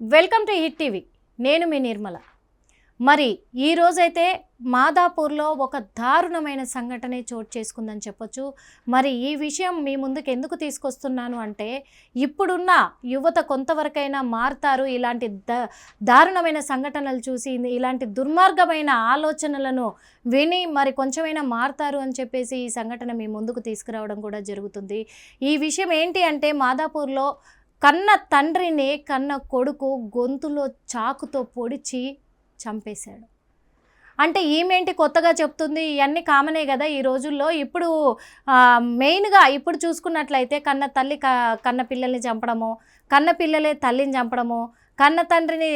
Welcome to hit TV. నేను మీ నిర్మల. మరి ఈ రోజైతే మాదాపూర్లో ఒక దారుణమైన సంఘటనే చోటు చేసుకుందని చెప్పొచ్చు. మరి ఈ విషయం మీ ముందుకు ఎందుకు తీసుకొస్తున్నాను అంటే ఇప్పుడున్న యువత కొంతవరకైనా మారుతారు. ఇలాంటి ద దారుణమైన సంఘటనలు చూసి ఇలాంటి దుర్మార్గమైన ఆలోచనలను విని మరి కొంచెమైనా మారుతారు అని చెప్పేసి ఈ సంఘటన మీ ముందుకు తీసుకురావడం కూడా జరుగుతుంది. ఈ విషయం ఏంటి అంటే మాదాపూర్లో కన్న తండ్రిని కన్న కొడుకు గొంతులో చాకుతో పొడిచి చంపేశాడు. అంటే ఈమెంటి కొత్తగా చెప్తుంది ఇవన్నీ కామనే కదా ఈ రోజుల్లో. ఇప్పుడు మెయిన్గా ఇప్పుడు చూసుకున్నట్లయితే కన్న తల్లి క కన్న పిల్లల్ని చంపడము కన్న పిల్లలే తల్లిని చంపడము కన్న తండ్రిని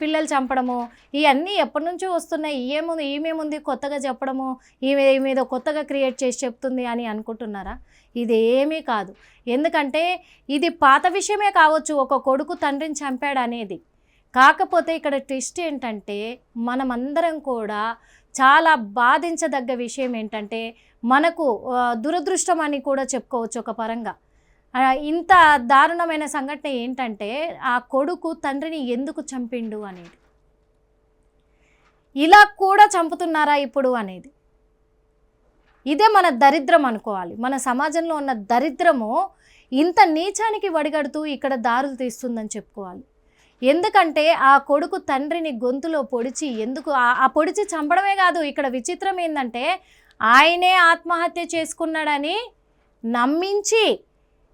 పిల్లలు చంపడము ఇవన్నీ ఎప్పటి నుంచో వస్తున్నాయి. ఏముంది ఈమెముంది కొత్తగా చెప్పడము ఈమె మీద కొత్తగా క్రియేట్ చేసి చెప్తుంది అని అనుకుంటున్నారా? ఇది ఏమీ కాదు. ఎందుకంటే ఇది పాత విషయమే కావచ్చు ఒక కొడుకు తండ్రిని చంపాడు అనేది. కాకపోతే ఇక్కడ ట్విస్ట్ ఏంటంటే మనమందరం కూడా చాలా బాధించదగ్గ విషయం ఏంటంటే మనకు దురదృష్టం అని కూడా చెప్పుకోవచ్చు ఒక పరంగా. ఇంత దారుణమైన సంఘటన ఏంటంటే ఆ కొడుకు తండ్రిని ఎందుకు చంపిండు అనేది. ఇలా కూడా చంపుతున్నారా ఇప్పుడు అనేది. ఇదే మన దరిద్రం అనుకోవాలి. మన సమాజంలో ఉన్న దరిద్రము ఇంత నీచానికి వడిగడుతూ ఇక్కడ దారులు తీస్తుందని చెప్పుకోవాలి. ఎందుకంటే ఆ కొడుకు తండ్రిని గొంతులో పొడిచి ఎందుకు ఆ- పొడిచి చంపడమే కాదు ఇక్కడ విచిత్రం ఏంటంటే ఆయనే ఆత్మహత్య చేసుకున్నాడని నమ్మించి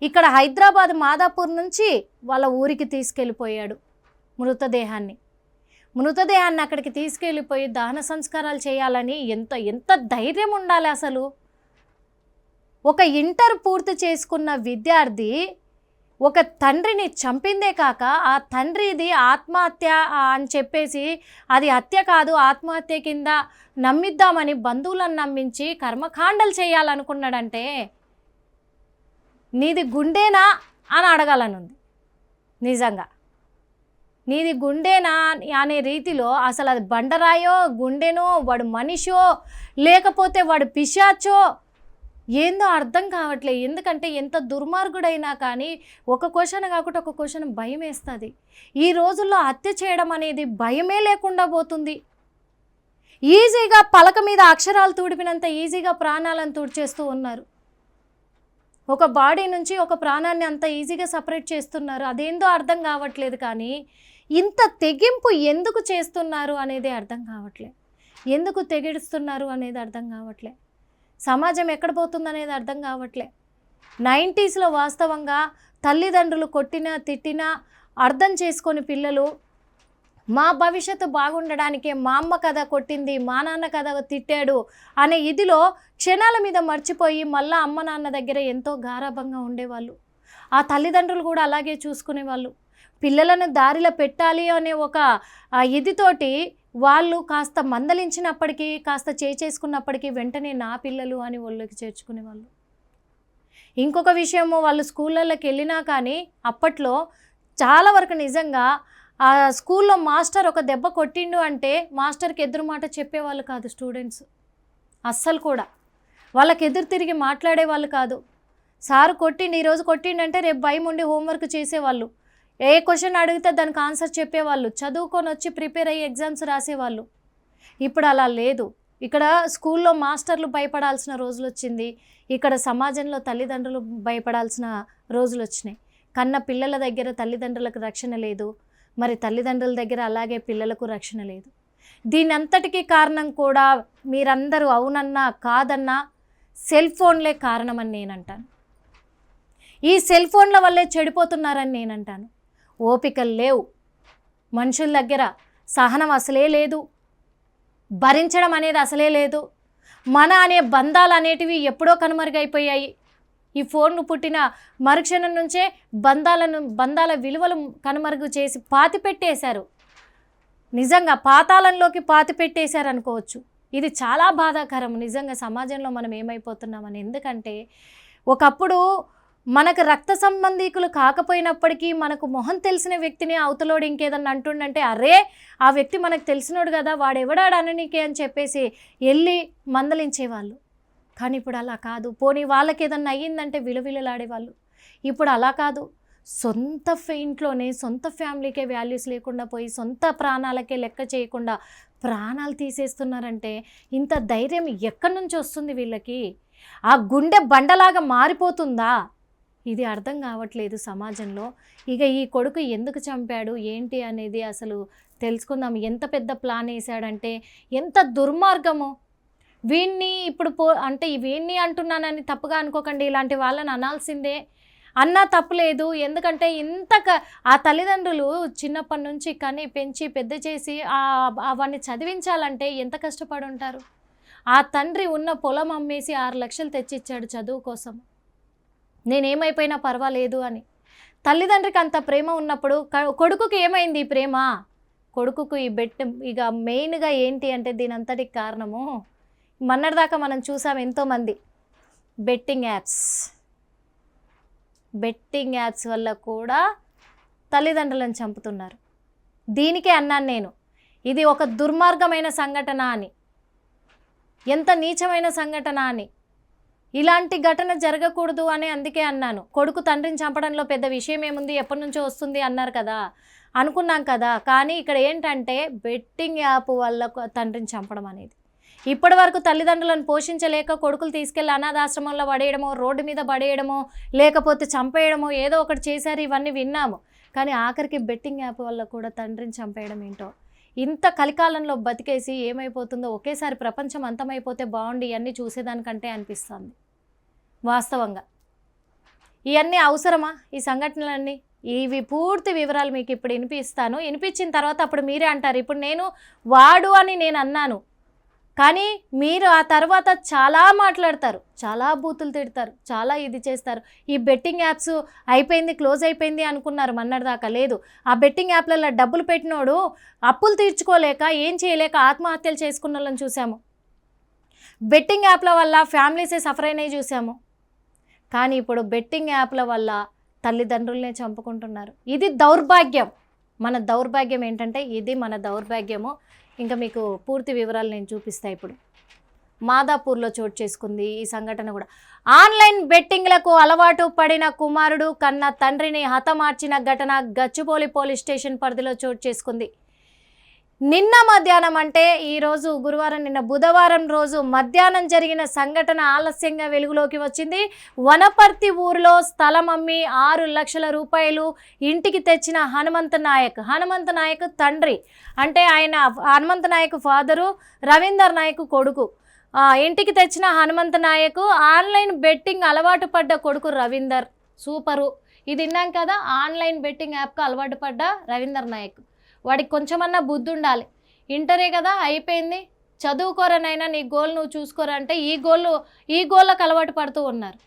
ఇక్కడ హైదరాబాద్ మాదాపూర్ నుంచి వాళ్ళ ఊరికి తీసుకెళ్ళిపోయాడు మృతదేహాన్ని. మృతదేహాన్ని అక్కడికి తీసుకెళ్ళిపోయి దహన సంస్కారాలు చేయాలని ఎంత ఎంత ధైర్యం ఉండాలి అసలు? ఒక ఇంటర్ పూర్తి చేసుకున్న విద్యార్థి ఒక తండ్రిని చంపిందే కాక ఆ తండ్రిది ఆత్మహత్య అని చెప్పేసి అది హత్య కాదు ఆత్మహత్య కింద నమ్మిద్దామని బంధువులను నమ్మించి కర్మకాండలు చేయాలనుకున్నాడంటే నీది గుండేనా అని అడగాలనుంది. నిజంగా. నీది గుండెనా అనే రీతిలో అసలు అది బండరాయో గుండెనో వాడు మనిషో లేకపోతే వాడు పిశాచో? ఏందో అర్థం కావట్లే. ఎందుకంటే ఎంత దుర్మార్గుడైనా కానీ ఒక క్వశ్చన్ కాకుండా ఒక క్వశ్చన్ భయం వేస్తుంది ఈ రోజుల్లో హత్య చేయడం అనేది భయమే లేకుండా పోతుంది. ఈజీగా పలక మీద అక్షరాలు తుడిపినంత ఈజీగా ప్రాణాలను తుడిచేస్తూ ఉన్నారు. ఒక బాడీ నుంచి ఒక ప్రాణాన్ని అంత ఈజీగా సపరేట్ చేస్తున్నారు. అదేందో అర్థం కావట్లేదు కానీ ఇంత తెగింపు ఎందుకు చేస్తున్నారు అనేది అర్థం కావట్లే ఎందుకు తెగిడుస్తున్నారు అనేది అర్థం కావట్లే సమాజం ఎక్కడ పోతుందనేది అర్థం కావట్లే నైంటీస్లో వాస్తవంగా తల్లిదండ్రులు కొట్టినా తిట్టినా అర్థం చేసుకొని పిల్లలు మా భవిష్యత్తు బాగుండడానికి మా అమ్మ కథ కొట్టింది మా నాన్న కథ తిట్టాడు అనే ఇదిలో క్షణాల మీద మర్చిపోయి మళ్ళా అమ్మ నాన్న దగ్గర ఎంతో గారాభంగా ఉండేవాళ్ళు. ఆ తల్లిదండ్రులు కూడా అలాగే చూసుకునేవాళ్ళు. పిల్లలను దారిలో పెట్టాలి అనే ఒక ఇదితోటి వాళ్ళు కాస్త మందలించినప్పటికీ కాస్త చేసుకున్నప్పటికీ వెంటనే నా పిల్లలు అని వాళ్ళకి చేర్చుకునేవాళ్ళు. ఇంకొక విషయము వాళ్ళు స్కూళ్ళలోకి వెళ్ళినా కానీ అప్పట్లో చాలా వరకు నిజంగా ఆ స్కూల్లో మాస్టర్ ఒక దెబ్బ కొట్టిండు అంటే మాస్టర్కి ఎదురు మాట చెప్పేవాళ్ళు కాదు స్టూడెంట్స్. అస్సలు కూడా. వాళ్ళకి ఎదురు తిరిగి మాట్లాడే వాళ్ళు కాదు. సారు కొట్టిండు ఈరోజు కొట్టిండంటే రేపు భయం ఉండి హోంవర్క్ చేసేవాళ్ళు. ఏ క్వశ్చన్ అడిగితే దానికి ఆన్సర్ చెప్పేవాళ్ళు. చదువుకొని వచ్చి ప్రిపేర్ అయ్యి ఎగ్జామ్స్ రాసేవాళ్ళు. ఇప్పుడు అలా లేదు. ఇక్కడ స్కూల్లో మాస్టర్లు భయపడాల్సిన రోజులు వచ్చింది ఇక్కడ సమాజంలో తల్లిదండ్రులు భయపడాల్సిన రోజులు వచ్చినాయి కన్న పిల్లల దగ్గర తల్లిదండ్రులకు రక్షణ లేదు. మరి తల్లిదండ్రుల దగ్గర అలాగే పిల్లలకు రక్షణ లేదు. దీని అంతటికీ కారణం కూడా మీరందరూ అవునన్నా కాదన్నా సెల్ ఫోన్లే కారణమని నేను అంటాను ఈ సెల్ ఫోన్ల వల్లే చెడిపోతున్నారని నేను అంటాను ఓపికలు లేవు. మనుషుల దగ్గర సహనం అసలే లేదు. భరించడం అనేది అసలే లేదు. మన అనే బంధాలు అనేటివి ఎప్పుడో కనుమరుగైపోయాయి. ఈ ఫోన్ను పుట్టిన మరుక్షణం నుంచే బంధాలను బంధాల విలువలు కనుమరుగు చేసి పాతి పెట్టేశారు నిజంగా పాతాళంలోకి పాతి పెట్టేశారు అనుకోవచ్చు. ఇది చాలా బాధాకరం. నిజంగా సమాజంలో మనం ఏమైపోతున్నామని. ఎందుకంటే ఒకప్పుడు మనకు రక్త సంబంధీకులు కాకపోయినప్పటికీ మనకు మొహం తెలిసిన వ్యక్తిని అవతలోడు ఇంకేదన్నా అంటుండంటే అరే ఆ వ్యక్తి మనకు తెలిసినోడు కదా వాడెవడాడు అననీకే అని చెప్పేసి వెళ్ళి మందలించేవాళ్ళు. కానీ ఇప్పుడు అలా కాదు. పోనీ వాళ్ళకి ఏదన్నా అయ్యిందంటే విలువిలలాడేవాళ్ళు. ఇప్పుడు అలా కాదు. సొంత ఇంట్లోనే సొంత ఫ్యామిలీకే వాల్యూస్ లేకుండా పోయి సొంత ప్రాణాలకే లెక్క చేయకుండా ప్రాణాలు తీసేస్తున్నారంటే ఇంత ధైర్యం ఎక్కడి నుంచి వస్తుంది వీళ్ళకి? ఆ గుండె బండలాగా మారిపోతుందా? ఇది అర్థం కావట్లేదు సమాజంలో. ఇక ఈ కొడుకు ఎందుకు చంపాడు? ఏంటి అనేది అసలు తెలుసుకుందాం. ఎంత పెద్ద ప్లాన్ వేసాడంటే ఎంత దుర్మార్గము. వీణ్ణి ఇప్పుడు పో అంటే వీణ్ణి అంటున్నానని తప్పుగా అనుకోకండి ఇలాంటి వాళ్ళని అనాల్సిందే. అన్నా తప్పులేదు ఎందుకంటే ఇంత క- ఆ తల్లిదండ్రులు చిన్నప్పటి నుంచి కని పెంచి పెద్ద చేసి వాడిని చదివించాలంటే ఎంత కష్టపడి ఉంటారు ఆ తండ్రి ఉన్న పొలం అమ్మేసి ఆరు లక్షలు తెచ్చిచ్చాడు చదువు కోసం. నేనేమైపోయినా పర్వాలేదు అని. తల్లిదండ్రికి అంత ప్రేమ ఉన్నప్పుడు కొడుకుకి ఏమైంది ఈ ప్రేమ? కొడుకుకు ఈ బెట్ ఇక మెయిన్గా ఏంటి అంటే దీని అంతటికి కారణము మొన్నటిదాకా మనం చూసాం ఎంతోమంది బెట్టింగ్ యాప్స్. బెట్టింగ్ యాప్స్ వల్ల కూడా తల్లిదండ్రులను చంపుతున్నారు. దీనికే అన్నాను నేను ఇది ఒక దుర్మార్గమైన సంఘటన అని. ఎంత నీచమైన సంఘటన అని. ఇలాంటి ఘటన జరగకూడదు అని అందుకే అన్నాను. కొడుకు తండ్రిని చంపడంలో పెద్ద విషయం ఏముంది? ఎప్పటి నుంచో వస్తుంది అన్నారు కదా. అనుకున్నాం కదా. కానీ ఇక్కడ ఏంటంటే బెట్టింగ్ యాప్ వల్ల తండ్రిని చంపడం అనేది. ఇప్పటి వరకు తల్లిదండ్రులను పోషించలేక కొడుకులు తీసుకెళ్ళి అనాథాశ్రమంలో పడేయడమో రోడ్డు మీద పడేయడమో లేకపోతే చంపేయడమో ఏదో ఒకటి చేశారు ఇవన్నీ విన్నాము. కానీ ఆఖరికి బెట్టింగ్ యాప్ వల్ల కూడా తండ్రిని చంపేయడం ఏంటో. ఇంత కలికాలంలో బతికేసి ఏమైపోతుందో ఒకేసారి ప్రపంచం అంతమైపోతే బాగుండి ఇవన్నీ చూసేదానికంటే అనిపిస్తుంది. వాస్తవంగా. ఇవన్నీ అవసరమా? ఈ సంఘటనలన్నీ? ఇవి పూర్తి వివరాలు మీకు ఇప్పుడు వినిపిస్తాను. వినిపించిన తర్వాత అప్పుడు మీరే అంటారు ఇప్పుడు నేను వాడు అని నేను అన్నాను. కానీ మీరు ఆ తర్వాత చాలా మాట్లాడతారు చాలా బూతులు తిడతారు చాలా ఇది చేస్తారు. ఈ బెట్టింగ్ యాప్స్ అయిపోయింది క్లోజ్ అయిపోయింది అనుకున్నారు మన్నటిదాకా లేదు. ఆ బెట్టింగ్ యాప్లలో డబ్బులు పెట్టినోడు అప్పులు తీర్చుకోలేక ఏం చేయలేక ఆత్మహత్యలు చేసుకున్న వాళ్ళని చూసాము బెట్టింగ్ యాప్ల వల్ల ఫ్యామిలీసే సఫర్ అయినవి చూసాము కానీ ఇప్పుడు బెట్టింగ్ యాప్ల వల్ల తల్లిదండ్రులనే చంపుకుంటున్నారు. ఇది దౌర్భాగ్యం. మన దౌర్భాగ్యం ఏంటంటే ఇది మన దౌర్భాగ్యము. ఇంకా మీకు పూర్తి వివరాలు నేను చూపిస్తా ఇప్పుడు. మాదాపూర్లో చోటు చేసుకుంది ఈ సంఘటన కూడా. ఆన్లైన్ బెట్టింగ్లకు అలవాటు పడిన కుమారుడు కన్న తండ్రిని హతమార్చిన ఘటన గచ్చిపోలి పోలీస్ స్టేషన్ పరిధిలో చోటు చేసుకుంది. నిన్న మధ్యాహ్నం అంటే ఈరోజు గురువారం నిన్న బుధవారం రోజు మధ్యాహ్నం జరిగిన సంఘటన ఆలస్యంగా వెలుగులోకి వచ్చింది. వనపర్తి ఊరిలో స్థలం అమ్మి ఆరు లక్షల రూపాయలు ఇంటికి తెచ్చిన హనుమంత నాయక్. హనుమంత నాయక్ తండ్రి. అంటే ఆయన హనుమంత నాయక్ ఫాదరు రవీందర్ నాయక్ కొడుకు. ఇంటికి తెచ్చిన హనుమంత నాయక్ ఆన్లైన్ బెట్టింగ్ అలవాటు పడ్డ కొడుకు రవీందర్. సూపరు. ఇది విన్నాం కదా ఆన్లైన్ బెట్టింగ్ యాప్కు అలవాటు పడ్డ రవీందర్ నాయక్. వాడికి కొంచెమన్నా బుద్ధి ఉండాలి ఇంటరే కదా అయిపోయింది. చదువుకోరనైనా నీ గోల్ నువ్వు చూసుకోరా అంటే ఈ గోల్ ఈ గోళ్ళకు అలవాటు పడుతూ ఉన్నారు.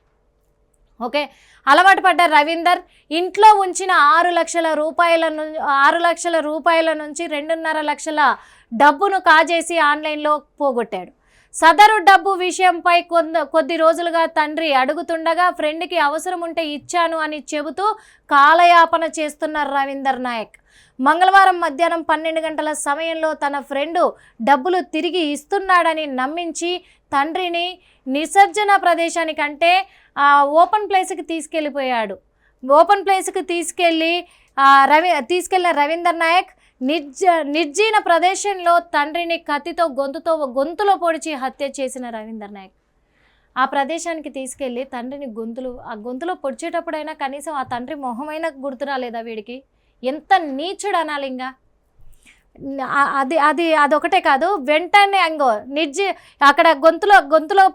ఓకే? అలవాటు పడ్డ రవీందర్ ఇంట్లో ఉంచిన ఆరు లక్షల రూపాయల నుంచి ఆరు లక్షల రూపాయల నుంచి రెండున్నర లక్షల డబ్బును కాజేసి ఆన్లైన్లో పోగొట్టాడు. సదరు డబ్బు విషయంపై కొంత కొద్ది రోజులుగా తండ్రి అడుగుతుండగా ఫ్రెండ్కి అవసరం ఉంటే ఇచ్చాను అని చెబుతూ కాలయాపన చేస్తున్న రవీందర్ నాయక్. మంగళవారం మధ్యాహ్నం పన్నెండు గంటల సమయంలో తన ఫ్రెండు డబ్బులు తిరిగి ఇస్తున్నాడని నమ్మించి తండ్రిని నిసర్జన ప్రదేశానికంటే ఆ ఓపెన్ ప్లేస్కి తీసుకెళ్ళిపోయాడు. ఓపెన్ ప్లేస్కి తీసుకెళ్ళి రవి తీసుకెళ్ళిన రవీందర్ నాయక్ నిర్జ నిర్జీన ప్రదేశంలో తండ్రిని కత్తితో గొంతుతో గొంతులో పొడిచి హత్య చేసిన రవీందర్ నాయక్. ఆ ప్రదేశానికి తీసుకెళ్ళి తండ్రిని గొంతులు ఆ గొంతులో పొడిచేటప్పుడైనా కనీసం ఆ తండ్రి మొహమైనా గుర్తురాలేదా వీడికి? ఎంత నీచుడు అనాలి ఇంకా అది అది అదొకటే కాదు వెంటనే అంగో నిర్జీ అక్కడ గొంతులో గొంతులో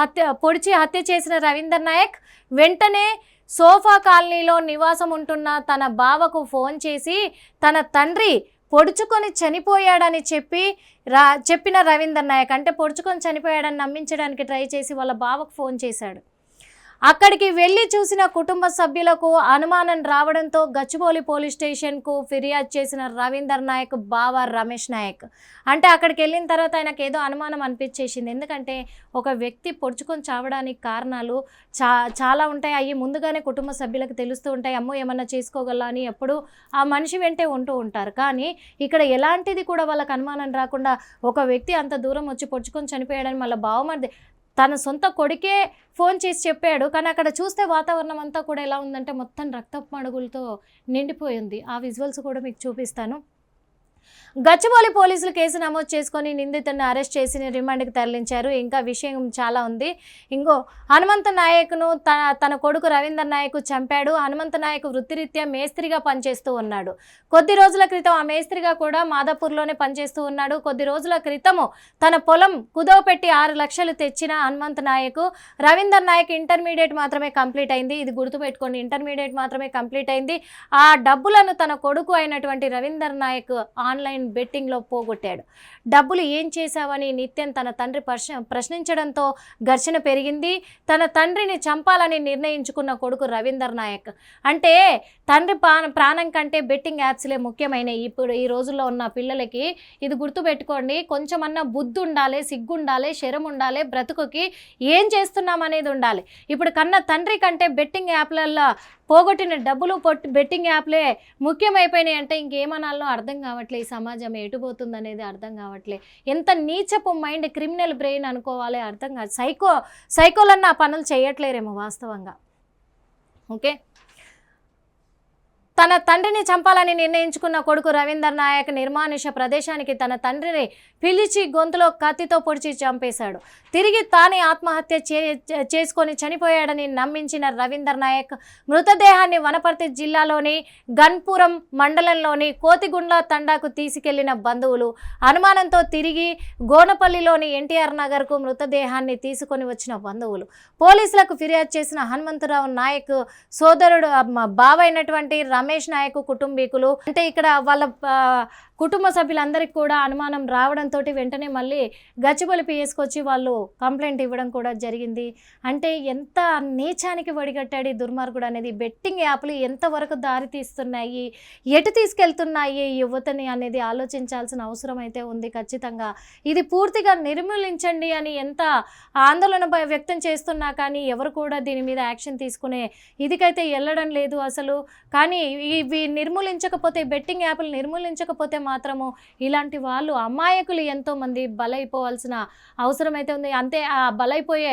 హత్య పొడిచి హత్య చేసిన రవీందర్ నాయక్ వెంటనే సోఫా కాలనీలో నివాసం ఉంటున్న తన బావకు ఫోన్ చేసి తన తండ్రి పొడుచుకొని చనిపోయాడని చెప్పి రా చెప్పిన రవీందర్ నాయక్. అంటే పొడుచుకొని చనిపోయాడని నమ్మించడానికి ట్రై చేసి వాళ్ళ బావకు ఫోన్ చేశాడు. అక్కడికి వెళ్ళి చూసిన కుటుంబ సభ్యులకు అనుమానం రావడంతో గచ్చిబౌలి పోలీస్ స్టేషన్కు ఫిర్యాదు చేసిన రవీందర్ నాయక్ బావ రమేష్ నాయక్. అంటే అక్కడికి వెళ్ళిన తర్వాత ఆయనకు ఏదో అనుమానం అనిపించేసింది. ఎందుకంటే ఒక వ్యక్తి పొడుచుకొని చావడానికి కారణాలు చా చాలా ఉంటాయి. అవి ముందుగానే కుటుంబ సభ్యులకు తెలుస్తూ ఉంటాయి. అమ్మో ఏమన్నా చేసుకోగల అని ఎప్పుడు ఆ మనిషి వెంటే ఉంటూ ఉంటారు. కానీ ఇక్కడ ఎలాంటిది కూడా వాళ్ళకి అనుమానం రాకుండా ఒక వ్యక్తి అంత దూరం వచ్చి పొడుచుకొని చనిపోయాడని మళ్ళీ బావమరిది తన సొంత కొడుకే ఫోన్ చేసి చెప్పాడు కానీ అక్కడ చూస్తే వాతావరణం అంతా కూడా ఎలా ఉందంటే మొత్తం రక్తపు మడుగులతో నిండిపోయింది. ఆ విజువల్స్ కూడా మీకు చూపిస్తాను. గచ్చిబౌలి పోలీసులు కేసు నమోదు చేసుకొని నిందితుడిని అరెస్ట్ చేసి రిమాండ్కి తరలించారు. ఇంకా విషయం చాలా ఉంది. ఇంకో హనుమంత నాయక్ను తన తన కొడుకు రవీందర్ నాయక్ చంపాడు. హనుమంత నాయక్ వృత్తిరీత్యా మేస్త్రిగా పనిచేస్తూ ఉన్నాడు. కొద్ది రోజుల క్రితం ఆ మేస్త్రిగా కూడా మాదాపూర్లోనే పనిచేస్తూ ఉన్నాడు. కొద్ది రోజుల క్రితము తన పొలం కుదవ పెట్టి ఆరు లక్షలు తెచ్చిన హనుమంత్ నాయక్ రవీందర్ నాయక్ ఇంటర్మీడియట్ మాత్రమే కంప్లీట్ అయింది. ఇది గుర్తుపెట్టుకోండి. ఇంటర్మీడియట్ మాత్రమే కంప్లీట్ అయింది. ఆ డబ్బులను తన కొడుకు అయినటువంటి రవీందర్ నాయక్ ఆన్లైన్ బెట్టింగ్లో పోగొట్టాడు. డబ్బులు ఏం చేశావని నిత్యం తన తండ్రి ప్రశ్న ప్రశ్నించడంతో ఘర్షణ పెరిగింది. తన తండ్రిని చంపాలని నిర్ణయించుకున్న కొడుకు రవీందర్ నాయక్. అంటే తండ్రి ప్రాణ- ప్రాణం కంటే బెట్టింగ్ యాప్స్లే ముఖ్యమైనవి ఇప్పుడు ఈ రోజుల్లో ఉన్న పిల్లలకి ఇది గుర్తుపెట్టుకోండి. కొంచెమన్నా బుద్ధి ఉండాలి సిగ్గు ఉండాలి శరం ఉండాలి బ్రతుకుకి ఏం చేస్తున్నాం అనేది ఉండాలి. ఇప్పుడు కన్న తండ్రి కంటే బెట్టింగ్ యాప్లలో పోగొట్టిన డబ్బులు పొట్టి బెట్టింగ్ యాప్లే ముఖ్యమైపోయినాయి అంటే ఇంకేమనాలో అర్థం కావట్లేదు. ఈ సమాజం ఎటుపోతుందనేది అర్థం కావట్లే. ఎంత నీచపు మైండ్ క్రిమినల్ బ్రెయిన్ అనుకోవాలి అర్థం కాదు. సైకో సైకోలన్న ఆ పనులు చేయట్లేరేమో వాస్తవంగా. ఓకే? తన తండ్రిని చంపాలని నిర్ణయించుకున్న కొడుకు రవీందర్ నాయక్ నిర్మానుష ప్రదేశానికి తన తండ్రిని పిలిచి గొంతులో కత్తితో పొడిచి చంపేశాడు. తిరిగి తానే ఆత్మహత్య చే చేసుకొని చనిపోయాడని నమ్మించిన రవీందర్ నాయక్ మృతదేహాన్ని వనపర్తి జిల్లాలోని గన్పురం మండలంలోని కోతిగుండ్ల తండాకు తీసుకెళ్ళిన బంధువులు అనుమానంతో తిరిగి గోనపల్లిలోని ఎన్టీఆర్ నగర్కు మృతదేహాన్ని తీసుకొని వచ్చిన బంధువులు. పోలీసులకు ఫిర్యాదు చేసిన హనుమంతరావు నాయక్ సోదరుడు బావ అయినటువంటి రమేష్ రమేష్ నాయక్ కుటుంబీకులు. అంటే ఇక్కడ వాళ్ళ కుటుంబ సభ్యులందరికీ కూడా అనుమానం రావడంతో వెంటనే మళ్ళీ గచ్చిబౌలి పిఎస్కి వచ్చి వాళ్ళు కంప్లైంట్ ఇవ్వడం కూడా జరిగింది. అంటే ఎంత నీచానికి వడిగట్టాడు ఈ దుర్మార్గుడు అనేది. బెట్టింగ్ యాప్లు ఎంతవరకు దారి తీస్తున్నాయి? ఎటు తీసుకెళ్తున్నాయి యువతని అనేది ఆలోచించాల్సిన అవసరం అయితే ఉంది ఖచ్చితంగా. ఇది పూర్తిగా నిర్మూలించండి అని ఎంత ఆందోళన వ్యక్తం చేస్తున్నా కానీ ఎవరు కూడా దీని మీద యాక్షన్ తీసుకునే ఇదికైతే వెళ్ళడం లేదు అసలు. కానీ ఇవి నిర్మూలించకపోతే బెట్టింగ్ యాప్లు నిర్మూలించకపోతే మాత్రము ఇలాంటి వాళ్ళు అమాయకులు ఎంతోమంది బలైపోవాల్సిన అవసరం అయితే ఉంది. అంతే ఆ బలైపోయే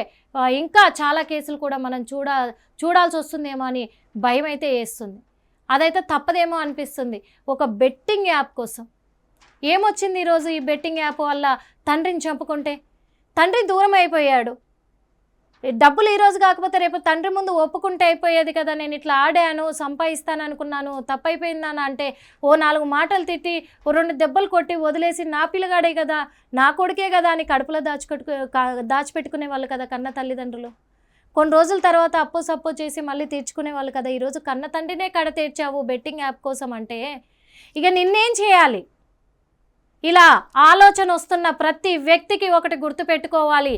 ఇంకా చాలా కేసులు కూడా మనం చూడ చూడాల్సి వస్తుందేమో అని భయం అయితే వేస్తుంది. అదైతే తప్పదేమో అనిపిస్తుంది. ఒక బెట్టింగ్ యాప్ కోసం. ఏమొచ్చింది ఈరోజు ఈ బెట్టింగ్ యాప్ వల్ల తండ్రిని చంపుకుంటే? తండ్రి దూరం అయిపోయాడు డబ్బులు ఈ రోజు కాకపోతే రేపు తండ్రి ముందు ఒప్పుకుంటే అయిపోయేది కదా నేను ఇట్లా ఆడాను సంపాదిస్తాను అనుకున్నాను తప్పైపోయిందానా అంటే ఓ నాలుగు మాటలు తిట్టి ఓ రెండు దెబ్బలు కొట్టి వదిలేసి నా పిల్లగాడే కదా నా కొడుకే కదా అని కడుపులో దాచిపెట్టుకు కా- దాచిపెట్టుకునే వాళ్ళు కదా కన్న తల్లిదండ్రులు. కొన్ని రోజుల తర్వాత అప్పు సప్పు చేసి మళ్ళీ తీర్చుకునే వాళ్ళు కదా ఈరోజు కన్న తండ్రినే కడ తీర్చావు బెట్టింగ్ యాప్ కోసం అంటే ఇక నిన్నేం చేయాలి? ఇలా ఆలోచన వస్తున్న ప్రతి వ్యక్తికి ఒకటి గుర్తుపెట్టుకోవాలి.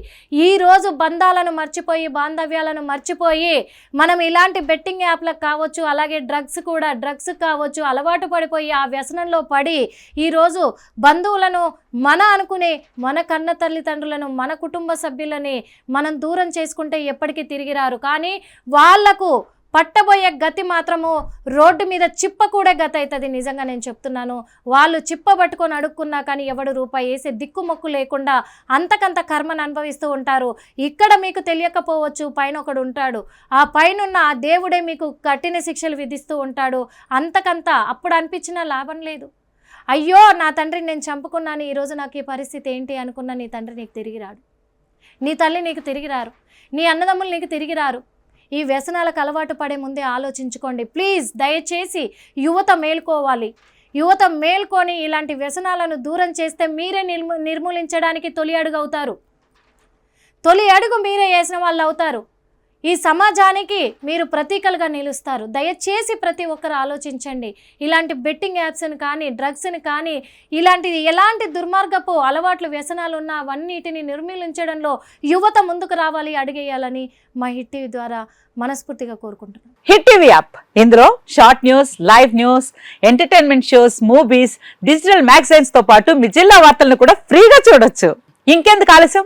ఈరోజు బంధాలను మర్చిపోయి బాంధవ్యాలను మర్చిపోయి మనం ఇలాంటి బెట్టింగ్ యాప్లకు కావచ్చు అలాగే డ్రగ్స్ కూడా డ్రగ్స్ కావచ్చు అలవాటు పడిపోయి ఆ వ్యసనంలో పడి ఈరోజు బంధువులను మన అనుకునే మన కన్న తల్లిదండ్రులను మన కుటుంబ సభ్యులని మనం దూరం చేసుకుంటే ఎప్పటికీ తిరిగి రారు. కానీ వాళ్ళకు పట్టబోయే గతి మాత్రము రోడ్డు మీద చిప్ప కూడా గతి అవుతుంది నిజంగా నేను చెప్తున్నాను వాళ్ళు చిప్ప పట్టుకొని అడుక్కున్నా కానీ ఎవడు రూపాయి వేసే దిక్కుమొక్కు లేకుండా అంతకంత కర్మను అనుభవిస్తూ ఉంటారు. ఇక్కడ మీకు తెలియకపోవచ్చు పైన ఒకడు ఉంటాడు. ఆ పైనున్న ఆ దేవుడే మీకు కఠిన శిక్షలు విధిస్తూ ఉంటాడు. అంతకంత అప్పుడు అనిపించినా లాభం లేదు. అయ్యో నా తండ్రిని నేను చంపుకున్నాను ఈరోజు నాకు ఈ పరిస్థితి ఏంటి అనుకున్న నీ తండ్రి నీకు తిరిగి రాడు. నీ తల్లి నీకు తిరిగి రారు. నీ అన్నదమ్ములు నీకు తిరిగి రారు. ఈ వ్యసనాలకు అలవాటు పడే ముందే ఆలోచించుకోండి. ప్లీజ్ దయచేసి యువత మేల్కోవాలి. యువత మేల్కొని ఇలాంటి వ్యసనాలను దూరం చేస్తే మీరే నిర్మూ నిర్మూలించడానికి తొలి అడుగు అవుతారు. తొలి అడుగు మీరే వేసిన వాళ్ళు అవుతారు. ఈ సమాజానికి మీరు ప్రతీకలుగా నిలుస్తారు. దయచేసి ప్రతి ఒక్కరు ఆలోచించండి. ఇలాంటి బెట్టింగ్ యాప్స్ని కానీ డ్రగ్స్ని కానీ ఇలాంటి ఎలాంటి దుర్మార్గపు అలవాట్లు వ్యసనాలు ఉన్న అవన్నిటిని నిర్మూలించడంలో యువత ముందుకు రావాలి అడిగేయాలని మా హిట్ టీవీ ద్వారా మనస్ఫూర్తిగా కోరుకుంటున్నాను హిట్ టీవీ యాప్. ఇందులో short news live news entertainment shows movies digital మ్యాగజైన్స్తో పాటు మీ జిల్లా వార్తలను కూడా ఫ్రీగా చూడొచ్చు. ఇంకెందుకు ఆలస్యం?